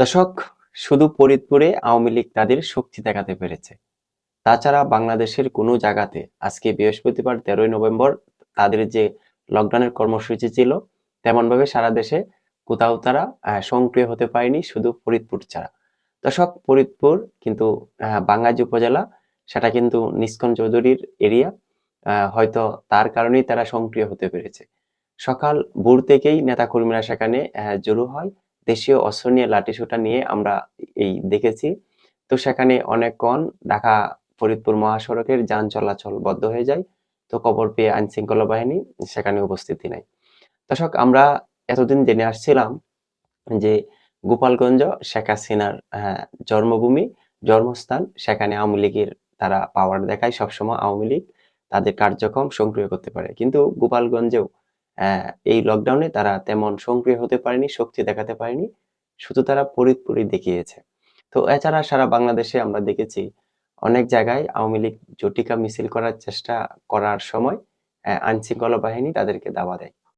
দর্শক শুধু ফরিদপুরে আওয়ামী লীগ তাদের শক্তি দেখাতে পেরেছে। তাছাড়া বাংলাদেশের কোনো জায়গাতে আজকে বৃহস্পতিবার তেরোই নভেম্বর তাদের যে লকডাউনের কর্মসূচি ছিল তেমনভাবে সারা দেশে কোথাও তারা সক্রিয় হতে পারেনি শুধু ফরিদপুর ছাড়া। দর্শক ফরিদপুর কিন্তু আহ, বাঙ্গাইজ উপজেলা সেটা কিন্তু নিষ্কন চৌধুরীর এরিয়া হয়তো তার কারণেই তারা সক্রিয় হতে পেরেছে। সকাল ভোর থেকেই নেতাকর্মীরা সেখানে জড়ো হয়। দেশীয় অস্ত্র নিয়ে লাঠিসোঁটা নিয়ে আমরা এই দেখেছি। তো সেখানে অনেকক্ষণ ঢাকা ফরিদপুর মহাসড়কের যান চলাচল বন্ধ হয়ে যায়। তো খবর পেয়ে আইন শৃঙ্খলা বাহিনী সেখানে উপস্থিতি নাই দর্শক আমরা এতদিন জেনে আসছিলাম যে গোপালগঞ্জ শেখ হাসিনার আহ, জন্মভূমি জন্মস্থান সেখানে আওয়ামী লীগের তারা পাওয়ার দেখায় সবসময় আওয়ামী লীগ তাদের কার্যক্রম সক্রিয় করতে পারে। কিন্তু গোপালগঞ্জেও এই লকডাউনে তারা তেমন সক্রিয় হতে পারেনি, শক্তি দেখাতে পারেনি, শুধু তারা পরিতপুরি দেখিয়েছে। তো এছাড়া সারা বাংলাদেশে আমরা দেখেছি অনেক জায়গায় আওয়ামী লীগ জটিকা মিছিল করার চেষ্টা করার সময় আইনশৃঙ্খলা বাহিনী তাদেরকে দাবা দেয়।